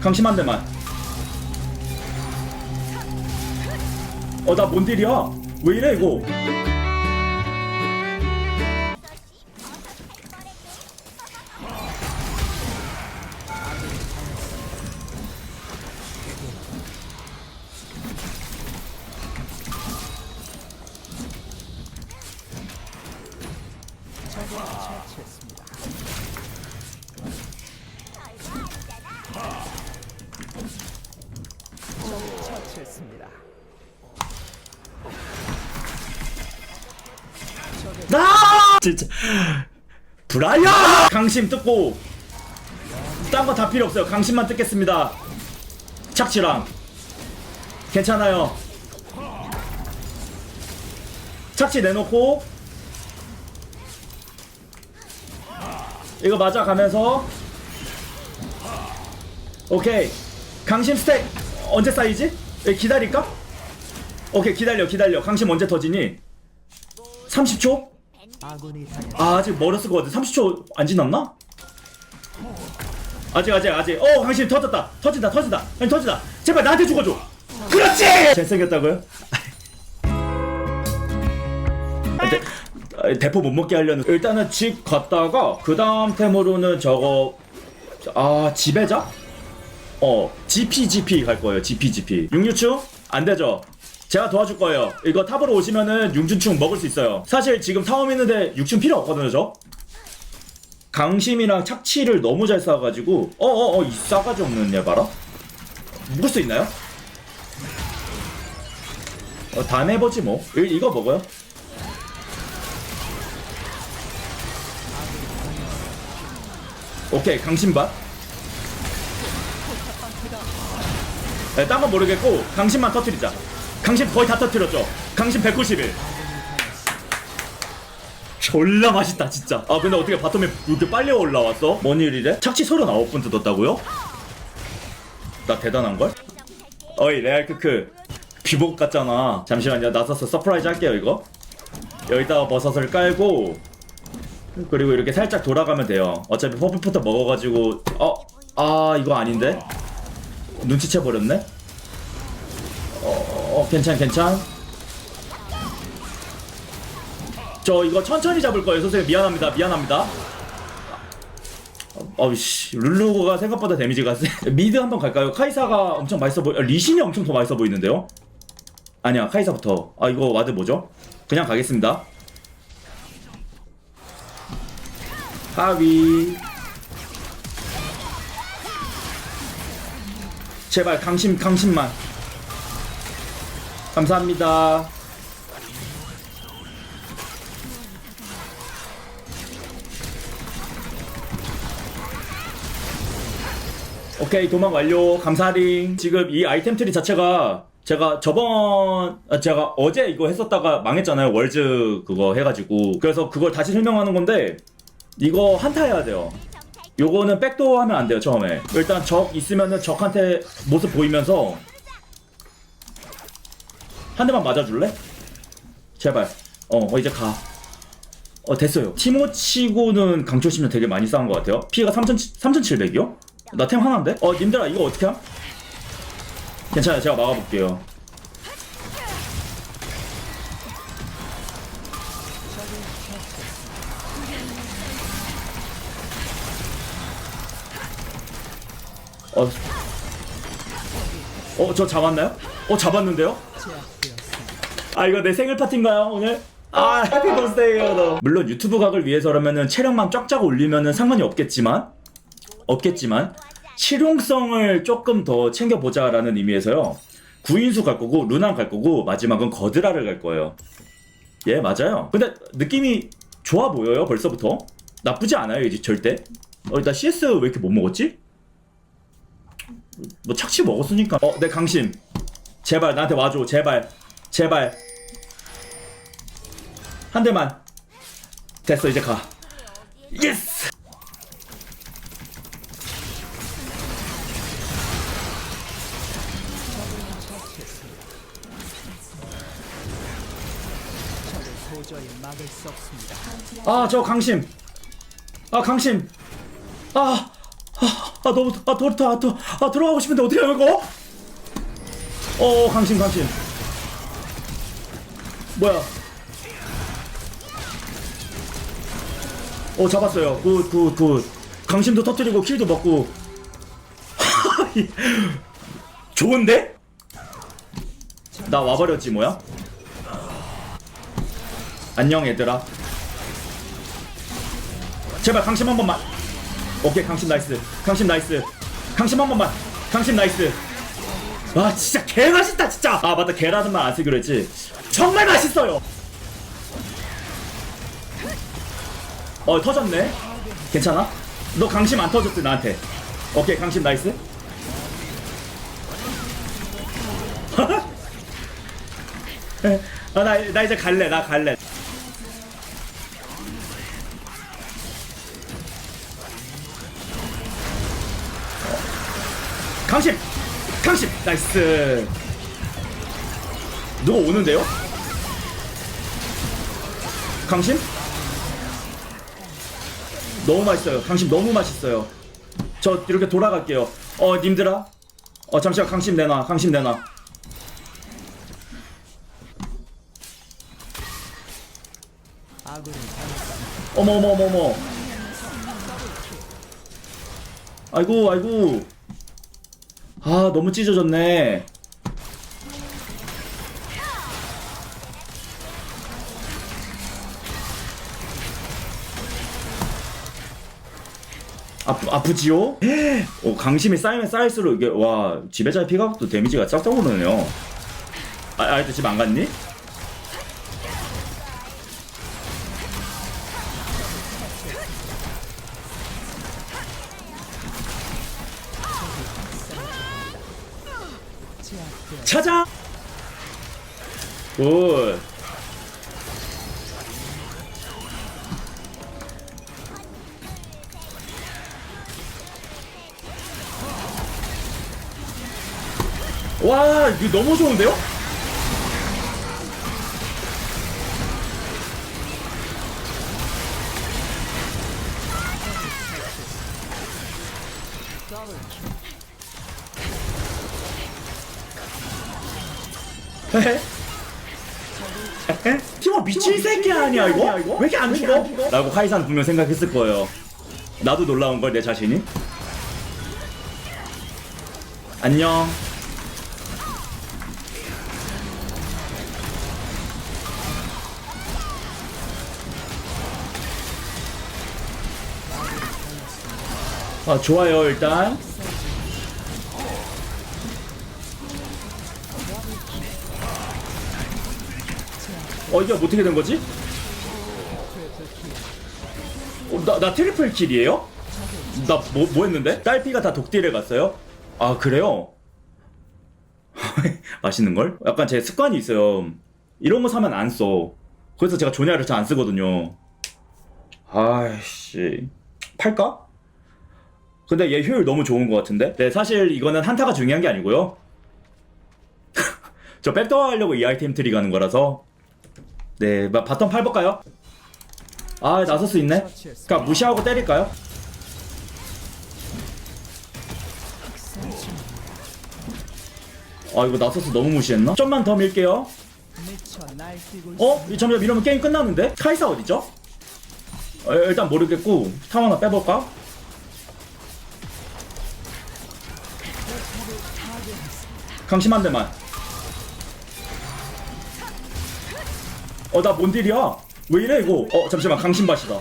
강심 한 대만. 어, 나뭔 딜이야? 왜 이래, 이거? 진짜. 브라이어 강심 뜯고. 딴 거 다 필요 없어요. 강심만 뜯겠습니다. 착취랑. 괜찮아요. 착취 내놓고. 이거 맞아가면서. 오케이. 강심 스택 언제 쌓이지? 예, 기다릴까? 오케이 기다려 기다려. 강심 언제 터지니? 30초? 아 아직 멀었을 것 같아. 30초 안 지났나? 아직 아직 아직. 어 강심 터졌다. 터진다 터진다. 아니 터진다. 제발 나한테 죽어줘. 그렇지! 잘생겼다고요? 아, 대, 아, 대포 못 먹게 하려는. 일단은 집 갔다가 그 다음 템으로는 저거 아 지배자? 어 GPGP 갈 거예요. GPGP 육류충? 안 되죠. 제가 도와줄 거예요. 이거 탑으로 오시면은 육준충 먹을 수 있어요. 사실 지금 타움 있는데 육충 필요 없거든요 저. 강심이랑 착취를 너무 잘 쌓아가지고 어어어 이 싸가지 없는 얘 봐라. 묶을 수 있나요? 어, 다음에 해보지 뭐. 이, 이거 먹어요. 오케이 강심밭 네, 딴건 모르겠고 강심만 터트리자 강심 거의 다 터트렸죠 강심 191 졸라 맛있다 진짜 아 근데 어떻게 바텀에 이렇게 빨리 올라왔어? 뭔 일이래? 착취 39분 뜯었다고요? 나 대단한걸? 어이 레알 크크 귀복 같잖아 잠시만요 나서서 서프라이즈 할게요 이거 여기다가 버섯을 깔고 그리고 이렇게 살짝 돌아가면 돼요 어차피 퍼플부터 먹어가지고 어? 아 이거 아닌데? 눈치채 버렸네? 어, 어 괜찮 괜찮 저 이거 천천히 잡을 거예요 선생님 미안합니다 미안합니다 어이씨 룰루가 생각보다 데미지가 세 미드 한번 갈까요? 카이사가 엄청 맛있어 보이 아, 리신이 엄청 더 맛있어 보이는데요? 아니야 카이사부터 아 이거 와드 뭐죠? 그냥 가겠습니다 하위 제발 강심 강심만. 감사합니다. 오케이 도망 완료. 감사링 지금 이 아이템 트리 자체가 제가 저번 아, 제가 어제 이거 했었다가 망했잖아요. 월즈 그거 해가지고. 그래서 그걸 다시 설명하는 건데 이거 한타 해야 돼요 요거는 백도어 하면 안 돼요 처음에 일단 적 있으면은 적한테 모습 보이면서 한 대만 맞아줄래? 제발 어, 어 이제 가 어, 됐어요. 티모치고는 강초시면 되게 많이 쌓은 것 같아요. 피해가 3,000, 3,700이요? 나 템 하나인데? 어, 님들아, 이거 어떻게 함? 괜찮아요. 제가 막아볼게요. 어, 어, 저 잡았나요? 어, 잡았는데요? 아 이거 내 생일 파티인가요 오늘? 아 해피 버스데이요 너 물론 유튜브 각을 위해서라면은 체력만 쫙쫙 올리면은 상관이 없겠지만 없겠지만 실용성을 조금 더 챙겨보자라는 의미에서요 구인수 갈 거고 루나 갈 거고 마지막은 거드라를 갈 거예요 예 맞아요 근데 느낌이 좋아 보여요 벌써부터 나쁘지 않아요 이제 절대 어 나 CS 왜 이렇게 못 먹었지? 뭐 착취 먹었으니까. 어 내 강심. 제발 나한테 와줘. 제발. 제발. 한 대만. 됐어 이제 가. 예스. 아 저 강심. 아 강심. 아, 아, 아 너무 아 도르타 아, 도, 아 들어가고 싶은데 어떻게 해요 이거? 어 강심 강심. 뭐야? 어 잡았어요. 굿굿 굿. 강심도 터뜨리고 킬도 먹고. 좋은데? 나 와버렸지 뭐야? 안녕 얘들아. 제발 강심 한 번만. 오케이 강심 나이스. 강심 나이스. 강심 한 번만. 강심 나이스. 와 진짜 개 맛있다 진짜. 아 맞다 계란은 말안 쓰기로 했지. 정말 맛있어요. 어 터졌네. 괜찮아? 너 강심 안 터졌지 나한테. 오케이 강심 나이스. 아, 나, 나 이제 갈래, 나 갈래. 강심! 강심! 나이스! 누가 오는데요? 강심? 너무 맛있어요. 강심 너무 맛있어요. 저 이렇게 돌아갈게요. 어, 님들아. 어, 잠시만 강심 내놔. 강심 내놔. 아군이 당했습니다. 어머 어머 어머 어머. 아이고 아이고. 아 너무 찢어졌네. 아프 아프지요? 어, 강심이 쌓이면 쌓일수록 이게 와 지배자의 피각도 데미지가 싹싹 오르네요. 아, 아이도 집안 갔니? 찾아. 굿. 와, 이거 너무 좋은데요? 팀원 미친 새끼 아니야 이거? 왜 이렇게 안 죽어? 라고 카이산 분명 생각했을 거예요. 나도 놀라운 걸 내 자신이. 안녕. 아 좋아요 일단. 어 이게 어떻게 된 거지? 어, 나, 나 트리플 킬이에요? 나 뭐 뭐 했는데? 딸피가 다 독딜에 갔어요? 아 그래요? 맛있는 걸? 약간 제 습관이 있어요. 이런 거 사면 안 써. 그래서 제가 조냐를 잘 안 쓰거든요. 아이씨 팔까? 근데 얘 효율 너무 좋은 것 같은데? 네 사실 이거는 한타가 중요한 게 아니고요. 저 백도어 하려고 이 아이템 트리 가는 거라서 네, 마- 바텀 팔볼까요? 아, 나서스 있네? 그니까 무시하고 때릴까요? 아, 이거 나서스 너무 무시했나? 좀만 더 밀게요. 어? 이 점점 이러면 게임 끝나는데? 카이사 어디죠? 어, 일단 모르겠고, 타워 하나 빼볼까? 강심 한 대만. 어, 나 뭔 딜이야? 왜 이래, 이거? 어, 잠시만, 강심밭이다.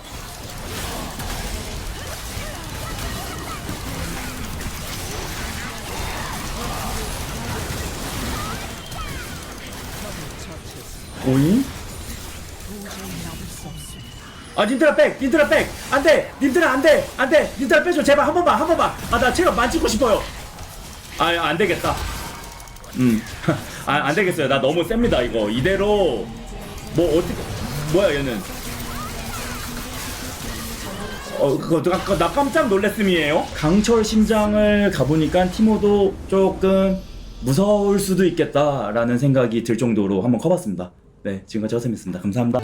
오잉? 아 닌트라 백! 닌트라 백! 안돼! 닌트라 안돼! 안돼! 닌트라 빼줘 제발 한 번만 한 번만! 아 나 체력 만지고 싶어요! 아 안되겠다 음. 아 안되겠어요 나 너무 셉니다 이거 이대로 뭐 어떻게 뭐야 얘는? 어 그거 나, 그거 나 깜짝 놀랬음이에요? 강철 심장을 가보니까 티모도 조금 무서울 수도 있겠다라는 생각이 들 정도로 한번 커봤습니다. 네 지금까지 허쌤이었습니다. 감사합니다